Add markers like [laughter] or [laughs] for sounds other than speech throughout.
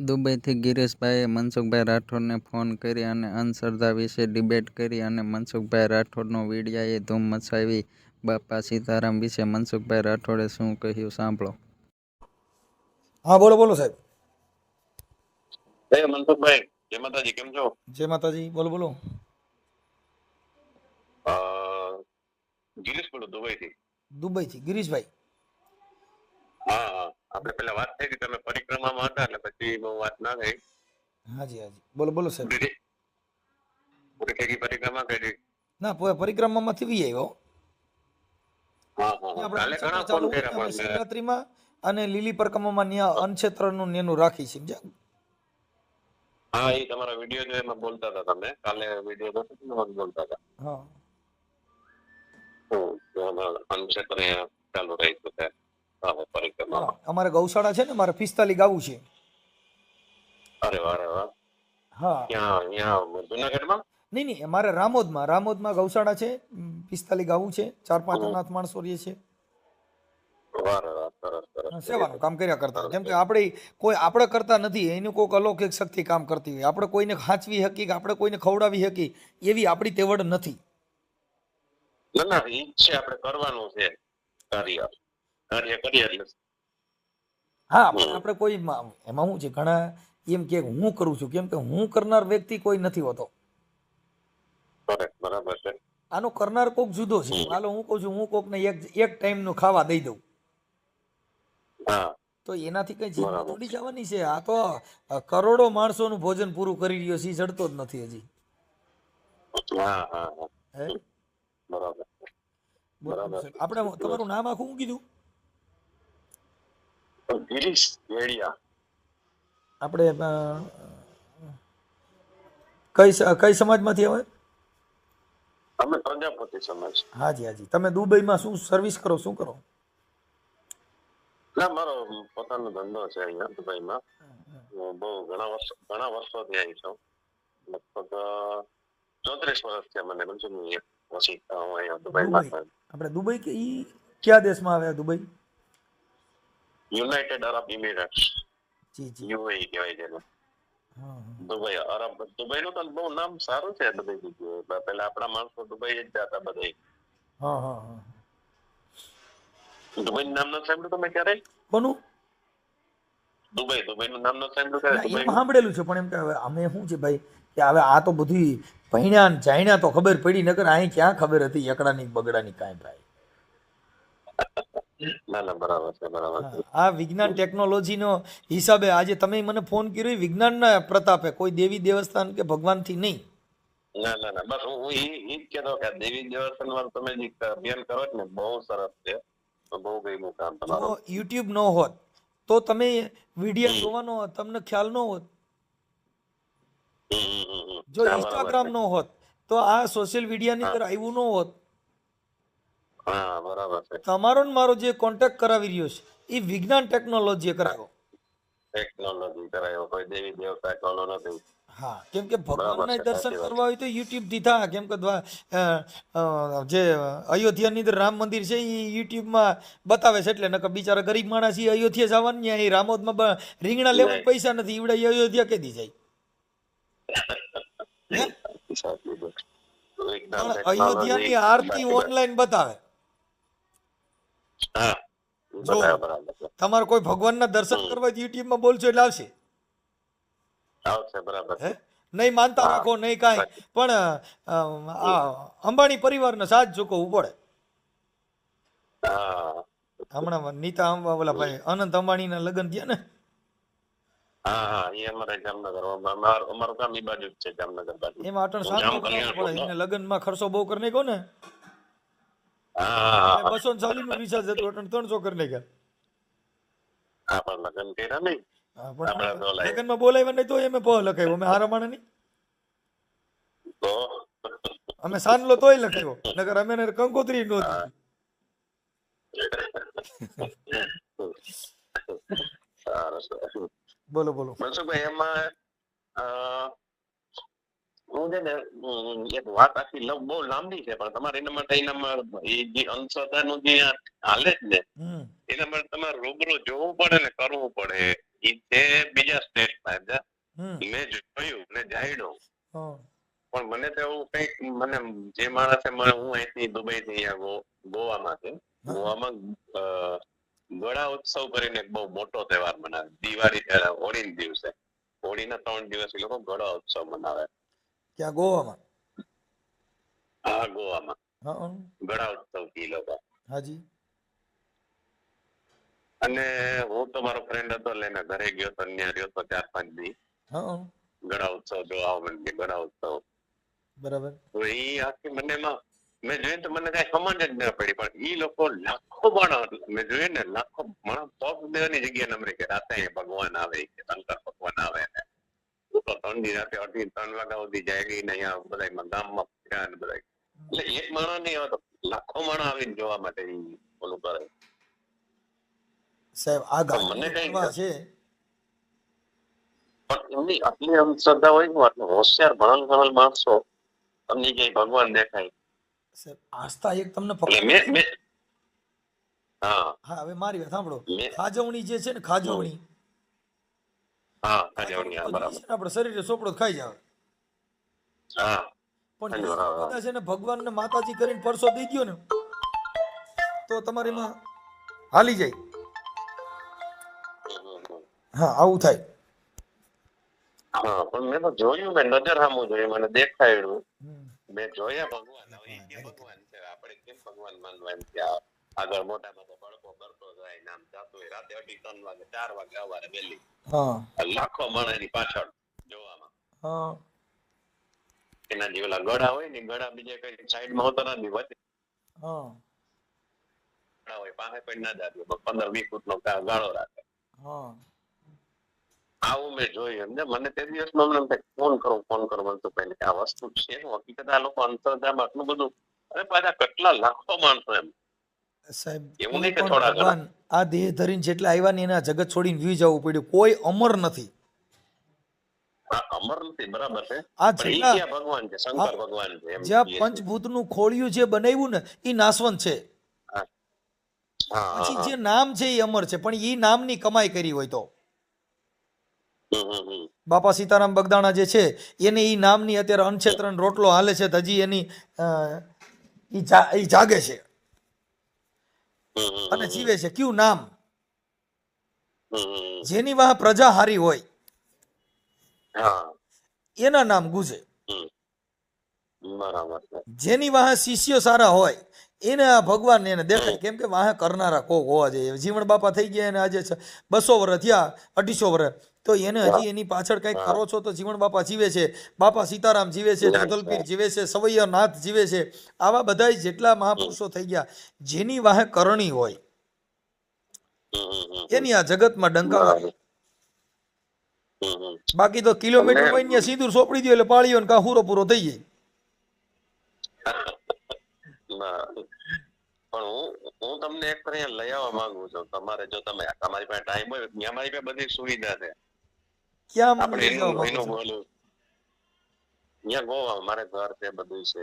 દુબઈથી ગિરીશભાઈએ Mansukhbhai રાઠોડને phone કરી અને અંધશ્રદ્ધા વિશે ડિબેટ કરી અને મનસુખભાઈ રાઠોડનો વીડિયાએ ધૂમ મચાવી બાપા સીતારામ વિશે મનસુખભાઈ રાઠોડે શું કહ્યું સાંભળો. હા બોલો બોલો સાહેબ. એ મનસુખભાઈ જય માતાજી કેમ છો? જય માતાજી બોલો બોલો. ગિરીશ બોલું દુબઈથી. દુબઈથી ગિરીશભાઈ. હા હા. આપણે પેલા વાત થઈ હતી તમે પરિક્રમામાં હતા એટલે પછી બહુ વાત ના થઈ. હાજી હાજી. બોલો બોલો સાહેબ. પૂરી થઈ- ગઈ પરિક્રમા કરી? ના પરિક્રમામાંથી વી આવ્યો શિવરાત્રીમાં અને લીલી પરકમામાં ન્યા અનક્ષેત્રનું નેનું રાખી છે સમજ્યા? હા એ તમારા વીડિયો જો એમાં બોલતા હતા તમે. કાલે વીડિયો જોતો હતો એમાં બોલતા હતા. હા. તો અમારા ચાલુ રહી છે. અમારે ગૌશાળા છે ને મારે પિસ્તાલી ગાવું છે. અરે વાહ અરે વાહ. હા. ત્યાં અહીંયા જુનાગઢમાં? નહીં નહીં અમારે રામોદમાં રામોદમાં ગૌશાળા છે પિસ્તાલી ગાવું છે ચાર પાંચ. અનાથ માણસો રહીએ છે. સેવાનું કામ કર્યા કરતા કેમ કે આપણે કોઈ આપણે કરતા નથી એનું કોઈક અલૌકિક શક્તિ કામ કરતી હોય. આપણે કોઈને ખાંચવી હકી કે આપણે કોઈને ખવડાવી હકી એવી આપણી તેવડ નથી. ના ના ઈ છે આપણે કરવાનું છે કાર્ય. કાર્ય કરીએ એટલે હા પણ આપણે કોઈ એમાં શું છે ઘણા એમ કે હું કરું છું કેમ કે હું કરનાર વ્યક્તિ કોઈ નથી હોતો. બરાબર છે. આનો કરનાર કોક જુદો છે. હાલો હું કહું છું હું કોક ને એક એક ટાઈમનું ખાવા દઈ દઉં. હા. તો એનાથી કઈ જીવ થોડી જવાની છે. આ તો કરોડો માણસો નું ભોજન પૂરું કરી રહ્યો છે જડતો જ નથી હજી. બરાબર. આપણે તમારું નામ આખું કીધું? ગિરીશ વેડિયા. આપણે કઈ કઈ સમાજમાંથી આવે અમે પ્રજાપતિ સમાજ. હાજી હાજી. તમે દુબઈમાં શું સર્વિસ કરો શું કરો? ના મારો પોતાનો ધંધો છે અહીંયા દુબઈમાં. બહુ ઘણા વર્ષો ઘણા વર્ષોથી અહીં છું. લગભગ ચોત્રીસ વર્ષ થયા મને પછી અહીંયા દુબઈમાં દુબઈ. આપણે દુબઈ કે ઈ કયા દેશમાં આવ્યા દુબઈ? United Arab Emirates. જી જી. યુએઈ કહેવાય છે દુબઈ હા. દુબઈ નું તો બહુ નામ સારું છે બધી જગ્યાએ. પેલા આપણા માણસો દુબઈ જ જતા બધા હા હા હા. નામ નથી સાંભળ્યું તમે ક્યારે? કોનું દુબઈ દુબઈનું નામ નથી સાંભળ્યું સાંભળેલું છે પણ એમ કે હવે અમે શું છે ભાઈ? કે હવે આ તો બધી ભણ્યા ને જાણ્યા તો ખબર પડી નકર અહીં ક્યાં ખબર હતી એકડાની બગડાની કાંઈ ભાઈ? આ વિજ્ઞાન ટેકનોલોજીનો હિસાબે આજે તમે મને ફોન કર્યો વિજ્ઞાનના પ્રતાપે કોઈ દેવી દેવસ્થાન કે ભગવાનથી નહીં? ના ના ના બસ હું ઈ જ કહેતો કે દેવી દેવસ્થાન વાળું તમે જે અભિયાન કરો છો ને બહુ સરસ છે. બહુ ગમ્યું કામ તમારું. યુટ્યુબ ન હોત તો તમે વીડિયો જોવાનો હોત તમને ખ્યાલ ન હોત. જો ઇન્સ્ટાગ્રામ નો ન હોત તો આ સોશિયલ મીડિયાની અંદર આવ્યું ન હોત. હા બરાબર છે. તમારો ને મારો જે કોન્ટેક્ટ કરાવી રહ્યો છે એ વિજ્ઞાન ટેકનોલોજી કરાવ્યો ટેકનોલોજી કરાયો કોઈ દેવી દેવતા કોનો નથી. હા કેમ કે ભગવાનના દર્શન કરવા હોય તો યુટ્યુબથી થા કેમ કે જે અયોધ્યાની અંદર રામ મંદિર છે એ યુટ્યુબમાં બતાવે છે એટલે નકર બિચારા ગરીબ માણસ ઈ અયોધ્યા જવાની અહીં રામોદમાં રીંગણા લેવા પૈસા નથી ઈવડે અયોધ્યા કેદી જાય? [laughs] અયોધ્યાની આરતી ઓનલાઈન બતાવે. હા. બરાબર તમારે કોઈ ભગવાનના દર્શન કરવા યુટ્યુબમાં બોલશો એટલે આવશે. આવશે બરાબર. હે? નહીં માનતા રાખો નહીં કાંઈ. પણ આ અંબાણી પરિવારનો સાથ ચૂકવવું પડે હમણાં નીતા અંબા ઓલા ભાઈ અનંત અંબાણીના લગ્ન થયા ને? હા હા એ અમારે જામનગર અમાર- ગામ બાજુ છે જામનગર બાજુ. એમાં અટણ શાંત પડે એને લગ્નમાં ખર્ચો બહુ કરી નાખ્યો ને? બસો ને ચાલીસનું રિચાર્જ હતું અટણ ત્રણસો કરી નાખ્યા. પણ લગ્ન કર્યા નહીં. લગ્નમાં બોલાવ્યા નહીં તો એમે પ લખાયો અમે હારા માણે નહીં. અમે સાનલો તોય લખાયો નગર અમે કંકોત્રી નો સારું સારું. બોલો બોલો. મનસુખભાઈ એમાં હું છે ને એક વાત આખી લવ બહુ લાંબી છે પણ તમારે એના માટે એના માટે જે અંશતાનું જે હાલે જ ને એના માટે તમારે રૂબરૂ જોવું પડે ને કરવું પડે. એ તે બીજા સ્ટેટમાં છે મેં જોયું ને જાણ્યું. પણ મને તો એવું કંઈક મને જે માણસે મને હું અહીંથી દુબઈ થી અહીંયા ગોવામાં છે. ગોવામાં ગળા ઉત્સવ કરીને બહુ મોટો તહેવાર મનાવે. દિવાળી હોળી દિવસે. હોળીના ત્રણ દિવસ એ લોકો ગળા ઉત્સવ મનાવે. ક્યાં? ગોવામાં? આ ગોવામાં. હા ગળા ઉત્સવથી લોકો. હાજી. અને હું તો મારો ફ્રેન્ડ હતો એટલે એના ઘરે ગયો તો ત્યાં રહ્યો તો ચાર પાંચ દી. હા ગળા ઉત્સવ જોવા મને ગળા ઉત્સવ. બરાબર. તો એ આખી મને મેં જોયું તો મને કઈ સમજ જ ન પડી પણ ઈ લોકો લાખો માણસ મેં જોયું ને લાખો માણસ પગ દેવાની જગ્યા નમરે કે રાતે ભગવાન આવે કે શંકર ભગવાન આવે ને. હું તો ત્રણ દિન અઢી ત્રણ વાગ્યા સુધી જાય ગઈ ને અહીંયા બધા ગામમાં ફર્યા ને બધા એટલે એક માણસ નહીં આવે તો લાખો માણસ આવીને જોવા માટે ઓલું કરે. સાહેબ આ કઈ છે? પણ એમની આટલી અંધશ્રદ્ધા હોય ને આટલું હોશિયાર ભણલ ગણેલ માણસો તમને ક્યાંય ભગવાન દેખાય સાહેબ આસ્થા એક તમને હા. હા હવે મારી વાત સાંભળો. ખાજવણી જે છે ને ખાજવણી. હા ખાજવણી હા બરાબર જે છે ને આપણે શરીરે સોપડો ખાઈ જાવ હા પણ હા, હા, હા. એ છે ને ભગવાનને માતાજી કરીને પરસો દઈ ગયો ને તો તમારીમાં હાલી જાય. હા આવું થાય. હા પણ મેં તો જોયું મેં નજર સામું જોયું મને દેખાયું મેં જોયા ભગવાન ભગવાન છે આપણે કેમ ભગવાન માનવા એમ આગળ મોટા મોટો બળકો કરતો જાય નામ જાતો હોય. રાતે અઢી ત્રણ વાગે ચાર વાગે અવારે વહેલી. લાખો માણસની પાછળ જોવામાં. એના જે ઓલા ગળા હોય ને ગળા બીજે કઈ સાઈડમાં હોતા નથી વધે. ગળા હોય પાસે પણ ના જાતું પંદર વીસ ફૂટ નો ગાળો રાખે. આવું મેં જોયું એમને મને તે દિવસમાં ફોન કરો ફોન કરું મને તો પહેલે આ વસ્તુ છે હકીકત આ લોકો અંતરજામ આટલું બધું. અરે પાછા કેટલા લાખો માણસો એમ. સાહેબ એવું નહીં કે થોડા ભગવાન આ દેહ ધરીને જેટલા આવ્યા ને એના જગત છોડીને વી જવું પડ્યું. કોઈ અમર નથી. અમર નથી બરાબર છે. આ જેટલા ભગવાન છે? શંકર ભગવાન છે જ્યાં. પંચભૂતનું ખોળિયું જે બનાવ્યું ને એ નાશવંત છે. પછી જે નામ છે એ અમર છે પણ એ નામની કમાઈ કરી હોય તો. બાપા સીતારામ બગદાણા જે છે એને એ નામની અત્યારે અનક્ષેત્રણ રોટલો હાલે છે હજી એની જાગે છે. અને જીવે છે કયું નામ. જેની વાહ પ્રજા હારી હોય એના નામ ગુજે જેની વાહ શિષ્યો સારા હોય એને આ ભગવાન એને દેખાય કેમ કે વાહ કરનારા કોક હોવા જોઈએ જીવણ બાપા થઈ ગયા એને આજે બસો વર્ષ થયા અઢીસો વર્ષ તો એને હજી એની પાછળ કંઈક કરો છો તો જીવણ બાપા જીવે છે. બાપા સીતારામ જીવે છે જગલપીર જીવે છે સવૈયા નાથ જીવે છે. આવા બધા જેટલા મહાપુરુષો થઈ ગયા જેની વાહે કરણી હોય. એની આ જગતમાં ડંકા વાગે. હમ, હમ. બાકી તો કિલોમીટર ને. સીધું સોપડી દો એટલે પાળીઓ ને કાહુરો પૂરો થઈ જાય. પણ હું હું તમને એક અહીંયા લઈ આવવા માંગુ છું. તમારે જો તમે તમારી પાસે ટાઈમ હોય ત્યાં મારી પાસે બધી સુવિધા છે. ક્યાં આપણે એનું એનું બોલું. અહીંયા ગોવા મારે ઘર છે બધું છે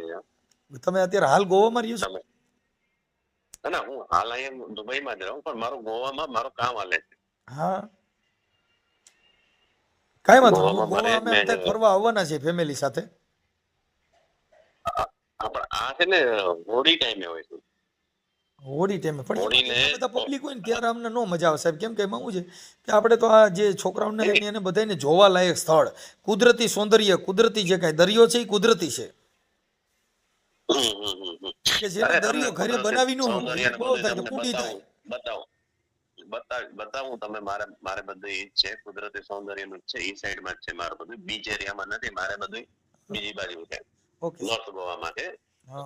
તમે અત્યારે હાલ ગોવામાં રહ્યો છો? ના, ના હું હાલ અહીંયા દુબઈમાં જ રહું પણ મારું ગોવામાં મારું કામ હાલે છે. હા. કાઈ વાંધો ગોવા અમે અત્યારે ફરવા આવવાના છે ફેમિલી સાથે. આ છે ને હોળી ટાઈમે હોય છે. હોળી ટાઈમે. પણ બધા પબ્લિક હોય ને ત્યારે અમને ન મજા આવે. સાહેબ કેમ કે એમાં શું છે કે આપણે તો આ જે છોકરાઓને લઈને એને બધાને જોવા લાયક સ્થળ કુદરતી સૌંદર્ય કુદરતી જે કાંઈ દરિયો છે એ કુદરતી છે. કે જે દરિયો ઘરે બનાવી નો બહુ થાય તો કુડી થાય. બતાવું બતાવું તમે મારે મારે બધું એ છે કુદરતી સૌંદર્યનું જ છે એ સાઈડમાં જ છે મારે બધું. બીચ એરિયામાં નથી મારે બધું બીજી બાજુ છે. ઓકે નોર્થ ગોવામાં છે.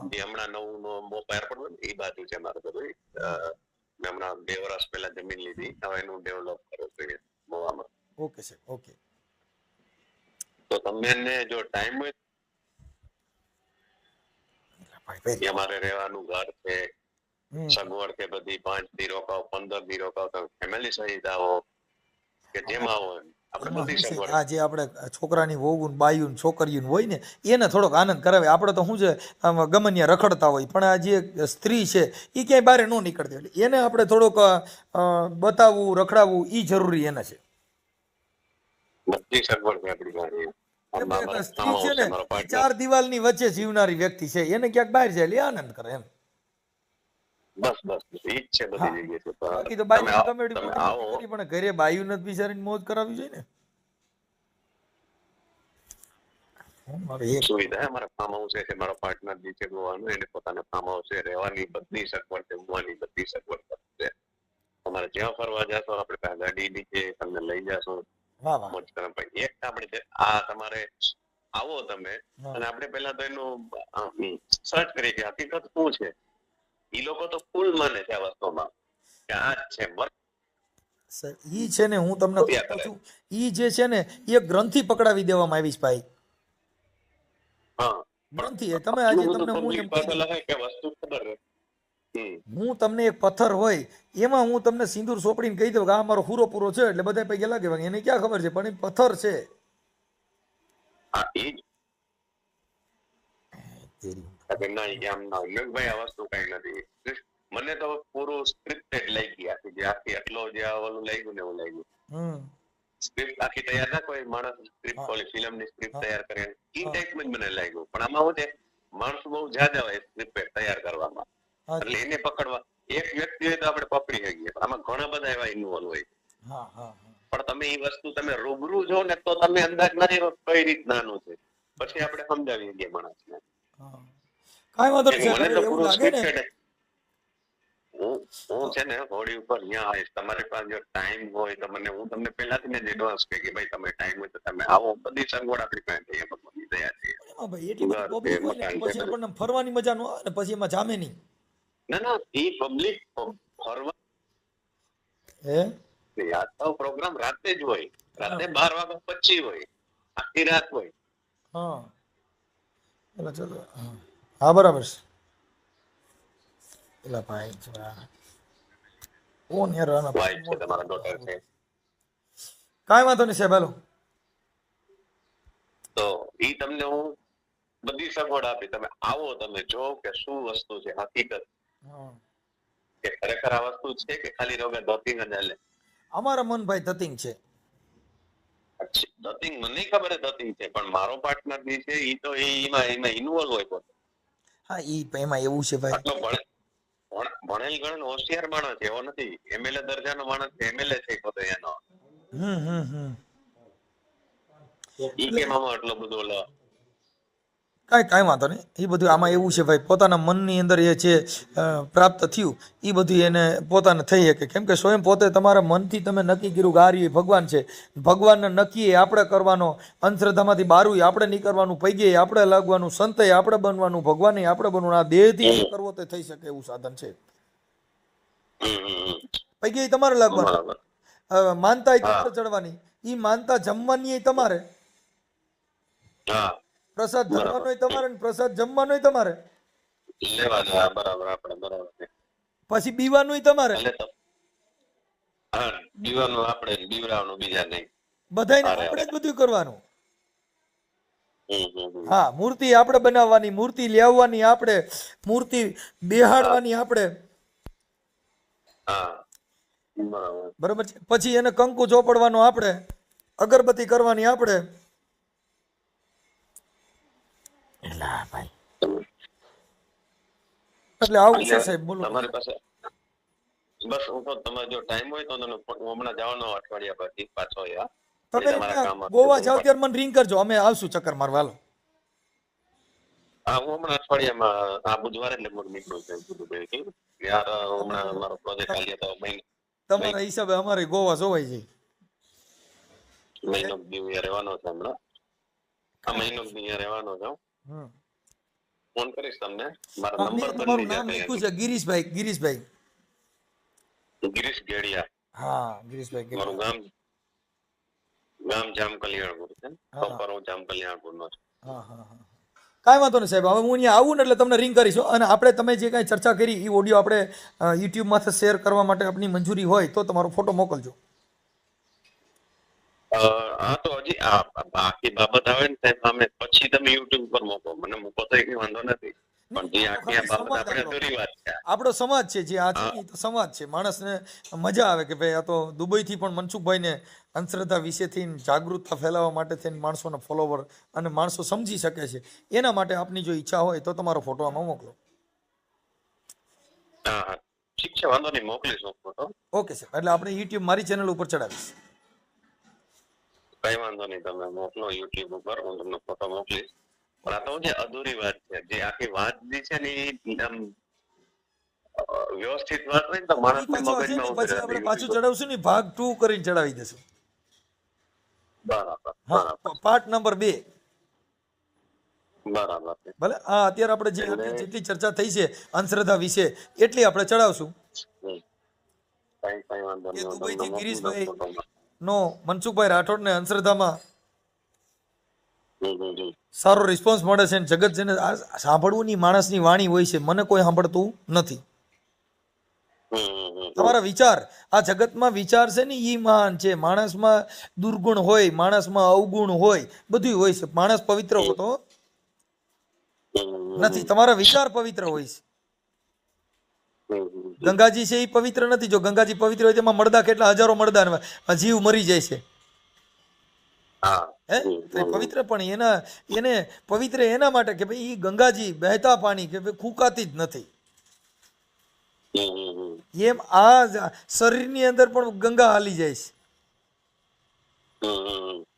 જે હમણાં નવું નો મોપા એરપોર્ટ એ બાજુ છે મારે બધું મેં હમણાં બે વર્ષ પહેલા જમીન લીધી હવે એનું ડેવલપ કરવું જોઈએ મોવામાં. Okay sir okay. તો તમને જો ટાઈમ હોય અમારે રહેવાનું ઘર છે સગવડ છે બધી પાંચ દી રોકાવ પંદર દી રોકાવ તમે ફેમિલી સહિત આવો કે જેમ આવો એમ. આ જે આપણે છોકરાની વહુ ને બાયું ને હોય ને એને થોડોક આનંદ કરાવે. આપણે તો શું છે આમ રખડતા હોય. પણ આ જે સ્ત્રી છે એ ક્યાંય બહાર ન નીકળતી એટલે એને આપણે થોડોક બતાવવું રખડાવવું એ જરૂરી એને છે. સ્ત્રી છે ને ચાર દિવાલની વચ્ચે જીવનારી વ્યક્તિ છે. એને ક્યાંક બહાર જાય એટલે આનંદ કરે એમ. બસ બસ જ છે બધી જગ્યાએ. બાકી તો એટલી તમે પણ ઘરે બાયું નથી બિચારીને મોજ કરાવી જોઈએ ને? સુવિધા મારા ફાર્મ હાઉસ છે મારો પાર્ટનર જે છે ગોવાનું એને પોતાના ફાર્મ હાઉસ છે રહેવાની બધી સગવડ છે ઊંઘવાની બધી સગવડ છે. તમારે જ્યાં ફરવા જાશો આપણે પાસે ગાડી નીચે તમને લઈ જાશો. મોજ કરવા ભાઈ એક આપણે આ તમારે આવો તમે અને આપણે પહેલા તો એનું સર્ચ કરીએ કે હકીકત શું છે? ઈ લોકો તો ફૂલ માને છે આ વસ્તુમાં. કે આ જ છે મત સર, ઈ છે ને હું તમને છું ઈ જે છે ને એ ગ્રંથિ પકડાવી દેવામાં આવી છે ભાઈ. હા. ગ્રંથિ એ તમે આજે તમને હું એમ કે વસ્તુ ખબર હું તમને એક પથ્થર હોય એમાં હું તમને સિંદૂર સોપડીને કહી દઉં કે આ મારો પૂરો પૂરો છે એટલે બધા પૈકી લાગે એને ક્યાં ખબર છે? પણ એ પથ્થર છે. હા એ કે ના એમ ના. મેં ભાઈ આ વસ્તુ કઈ નથી. મને તો પૂરું સ્ક્રિપ્ટેડ લઈ ગઈ આખી જે આખી એટલો જે ઓલું લાગ્યું ને એવું લાગ્યું. સ્ક્રિપ્ટ આખી તૈયાર ના કોઈ માણસ સ્ક્રિપ્ટ. ખોલી ફિલ્મની સ્ક્રિપ્ટ તૈયાર કરે. ઈ ટાઈપ જ મને લાગ્યું. પણ આમાં હું છે? માણસો બહુ જ્યાદા હોય સ્ક્રિપ્ટ તૈયાર કરવામાં. એટલે એને પકડવા. એક વ્યક્તિ હોય તો આપણે પકડી શકીએ પણ આમાં ઘણા બધા એવા ઇન્વોલ્વ હોય. પણ તમે એ વસ્તુ તમે રૂબરૂ જો ને તો તમે અંદાજ નથી કઈ રીતનાનું છે. પછી આપણે સમજાવી શકીએ માણસને. હા. કાંઈ વાંધો નહીં મને તો પૂરું ને. હું હું છે ને હોળી ઉપર અહીંયા આવીશ. તમારી પાસે જો ટાઈમ હોય તો મને હું તમને પહેલાથી જ એડવાન્સ કહી કે ભાઈ તમે ટાઈમ હોય તો તમે આવો. બધી સગવડ આપણી પાસે છે ભાઈ એટલી બધી પબ્લિક હોય પછી આપણને ફરવાની મજા ન આવે ને પછી એમાં જામે નહીં. ના ના એ પબ્લિક ફરવા હે? યાત્રાઓ પ્રોગ્રામ રાતે જ હોય. રાતે બાર વાગ્યા પછી હોય. આખી રાત હોય. હા. પેલા ચલો હા. હા બરાબર છે. એલા ભાઈ કોણ યાર આના કાંઈ વાંધો નહીં સાહેબ હાલો. તો ઈ તમને હું બધી સગવડ આપી તમે આવો તમે જો કે શું વસ્તુ છે હકીકત. કે ખરેખર આ વસ્તુ છે કે ખાલી રોગે ધોતિંગ અને લે અમારા મનભાઈ ધતિંગ છે. ધતિંગ મને ખબર છે ધતિંગ છે પણ મારો પાર્ટનર જે છે ઈ તો એમાં એમાં ઇન્વોલ્વ હોય પોતે. હા ઈ એમાં એવું છે ભાઈ. ભણેલ ગણેલ હોશિયાર માણસ એવો નથી. એમએલએ દરજાનો માણસ એમએલએ છે પોતે એનો. હમ હમ હમ. ઈ કેમ આમાં આટલો બધો કાંઈ કાંઈ વાંધો નહીં. એ બધું આમાં એવું છે ભાઈ પોતાના મનની અંદર એ જે પ્રાપ્ત થયું એ બધું એને પોતાને થઈ શકે. કેમ કે સ્વયં પોતે તમારા મનથી તમે નક્કી કર્યું કે આ રહ્યું ભગવાન છે. ભગવાનને નક્કી એ આપણે કરવાનો અંધશ્રદ્ધામાંથી બારું આપણે નીકળવાનું પૈગે આપણે લાગવાનું સંતે આપણે બનવાનું ભગવાને આપણે બનવાનું આ દેહથી કરવો તે થઈ શકે એવું સાધન છે. પૈકી તમારે લાગવાનું. માનતા એ ચડવાની. એ માનતા જમવાની તમારે. હા. પ્રસાદ. ધરવાનો તમારે ને પ્રસાદ જમવાનો તમારે. લેવા દેવા બરાબર આપણે બરાબર પછી બીવાનું તમારે. હા દીવાનું આપણે દીવડાવવાનું બીજા નહીં બધાયને આપણે જ બધું કરવાનું. હમ, હમ, હમ. હા મૂર્તિ આપણે બનાવવાની મૂર્તિ લેવવાની આપણે મૂર્તિ બેહાડવાની આપણે. હા બરાબર. બરોબર છે? પછી એને કંકુ ચોપડવાનો આપણે અગરબત્તી કરવાની આપણે. એલા ભાઈ. એટલે આવું છે સાહેબ બોલો. તમારી પાસે બસ હું તો તમારે જો ટાઈમ હોય તો હું હમણાં જવાનો અઠવાડિયા પછી પાછો યા. તમે ગોવા જાવ ત્યારે મને રિંગ કરજો અમે આવશું ચક્કર મારવા હાલો. હા હું હમણાં અઠવાડિયામાં આ બુધવારે એટલે લગભગ નીકળું છું બધું ભેગી. યાર હમણાં મારો પ્રોજેક્ટ હાલ્યો તો મહિનો તમારા હિસાબે અમારે ગોવા જોવાય છે. મહિનો દી અહીંયા રહેવાનો છે હમણાં. આ મહિનો દી અહીંયા રહેવાનો છું. ફોન કરીશ તમને. મારો નંબર તમારું નામ લખ્યું છે ગિરીશભાઈ ગિરીશભાઈ. ગિરીશ ગેડિયા. હા ગિરીશભાઈ ગિરીશ. મારું ગામ ગામ જામ કલ્યાણપુર છે. પ્રોપર હું. જામ કલ્યાણપુર નો છું. હા હા હા કાંઈ વાંધો નહીં સાહેબ. હવે હું અહીંયા આવું ને એટલે તમને રિંગ કરીશું અને આપણે તમે જે કાંઈ ચર્ચા કરી એ ઓડિયો આપણે યુટ્યુબમાંથી શેર કરવા માટે આપની મંજૂરી હોય તો તમારો ફોટો મોકલજો. હા તો હજી બાકી બાબત આવે ને સાહેબ અમે પછી તમે યુટ્યુબ પર મૂકો. મને મૂકો તો કઈ વાંધો નથી. આપણે સમાજ છે જે આ તો સમાજ છે. માણસને મજા આવે કે ભાઈ આ તો દુબઈથી પણ મનસુખભાઈને અંધશ્રદ્ધા વિશેથી જાગૃતતા ફેલાવવા માટે થઈને માણસોના ફોલોવર અને માણસો સમજી શકે છે. એના માટે આપની જો ઈચ્છા હોય તો તમારો ફોટો આમાં મોકલો. ઠીક છે વાંધો નહીં મોકલીશ ફોટો ઓકે સાહેબ. એટલે આપણે યુટ્યુબ મારી ચેનલ ઉપર ચડાવીશ. કઈ વાંધો નહીં તમે મોકલો યુટ્યુબ ઉપર હું તમને ફોટો મોકલીશ. પણ આ તો જે અધૂરી વાત છે જે આખી વાત જે છે ને વ્યવસ્થિત વાત હોય ને તો માણસ મગજમાં પછી આપણે પાછું ચડાવશું ને? ભાગ ટુ કરીને ચડાવી દેશું. બરાબર હા પાર્ટ નંબર બે. બરાબર ભલે આ અત્યારે આપણે જે જેટલી ચર્ચા થઈ છે અંધશ્રદ્ધા વિશે એટલી આપણે ચડાવશું. કઈ કઈ વાંધો નહીં દુબઈથી ગિરીશભાઈ. નો મનસુખભાઈ રાઠોડને હમ. સારો રિસ્પોન્સ મળે છે જગત જેને આ સાંભળવુંની માણસની વાણી હોય છે મને કોઈ સાંભળતું નથી. તમારા વિચાર આ જગતમાં વિચાર છે ને ઈ મહાન છે માણસમાં દુર્ગુણ હોય માણસમાં અવગુણ હોય બધું હોય છે માણસ પવિત્ર હોતો નથી તમારા વિચાર પવિત્ર હોય છે. ગંગાજી છે એ પવિત્ર નથી. જો ગંગાજી પવિત્ર હોય તેમાં મળદા કેટલા? હજારો મળદા જીવ મરી જાય છે. હે. તો પવિત્ર પણ એના એને પવિત્ર એના માટે કે ભાઈ એ ગંગાજી બહેતા પાણી કે ભાઈ ફૂંકાતી જ નથી. એમ આ શરીરની અંદર પણ ગંગા હાલી જાય છે.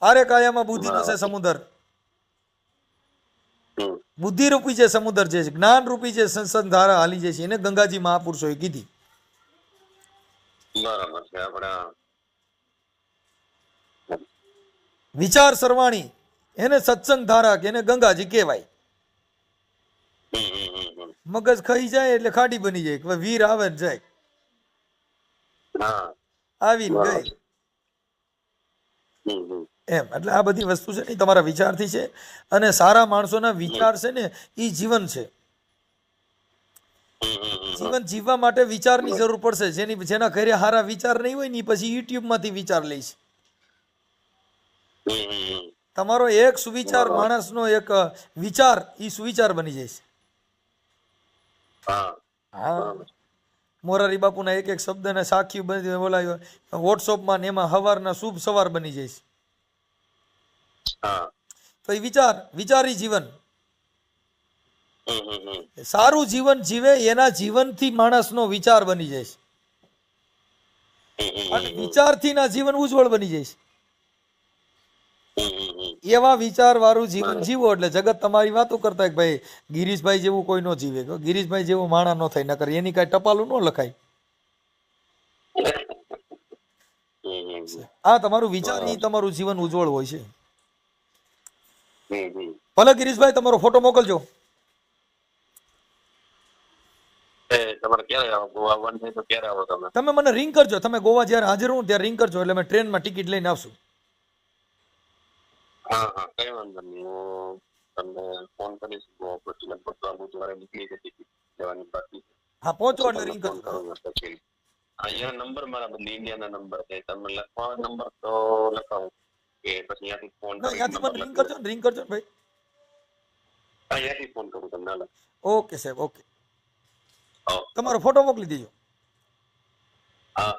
આરે કાયામાં બુદ્ધિનો છે સમુદર. હમ. બુદ્ધિ રૂપી જે સમુદ્ર જે છે જ્ઞાન રૂપી જે સંસદ ધારા હાલી જાય છે એને ગંગાજી મહાપુરુષોએ કીધી બરાબર છે આપણા વિચાર સરવાણી એને સત્સંગ ધારા કે એને ગંગાજી કહેવાય. મગજ ખાઈ જાય એટલે ખાડી બની જાય વીર આવે જાય હા આવીને ગઈ. એમ. એટલે આ બધી વસ્તુ છે ને તમારા વિચારથી છે અને સારા માણસોના વિચાર છે ને એ જીવન છે. જીવન જીવવા માટે વિચારની જરૂર પડશે. જેની જેના ઘરે સારા વિચાર નહીં હોય ને પછી યુટ્યુબમાંથી વિચાર લઈશ. તમારો એક સુવિચાર માણસનો એક વિચાર એ સુવિચાર બની જાય છે. હા. મોરારી બાપુના એક એક શબ્દને સાખી બની બોલાયો વોટ્સઅપમાં ને એમાં હવારના શુભ સવાર બની હા તો એ વિચાર વિચારી જીવન. સારું જીવન જીવે એના જીવનથી માણસનો વિચાર બની જાય છે અને વિચારથી ના જીવન ઉજ્જવળ બની જાય છે. એવા વિચાર વાળું જીવન જીવો એટલે જગત તમારી વાતો કરતા કે ભાઈ ગિરીશભાઈ જેવું કોઈ ન જીવે. ગિરીશભાઈ જેવું માણા ન થાય નકર એની કાંઈ ટપાલું ન લખાય. આ તમારું વિચાર તમારું જીવન ઉજ્જવળ હોય છે. ભલે ગિરીશભાઈ તમારો ફોટો મોકલજો. તમે? મને રિંગ કરજો. તમે ગોવા જ્યારે હાજર હું ત્યારે રિંગ કરજો એટલે મેં ટ્રેનમાં ટિકિટ લઈને આવશું. હા હા કઈ વાંધો નહીં. હું તમને ફોન કરીશ. ગોવા પછી લગભગ તો નીકળી જવાની બાકી. હા પહોંચો એટલે રિંગ કરજો. અહીંયા નંબર મારા બધી ઇન્ડિયાના નંબર છે. તમે લખવા નંબર તો લખાવો. કે પછી અહીંયાથી ફોન અહીંયાથી પણ રિંગ કરજો ને રિંગ કરજો ભાઈ. અહીંયાથી ફોન કરું તમને ઓકે સાહેબ ઓકે. તમારો ફોટો મોકલી દેજો. હા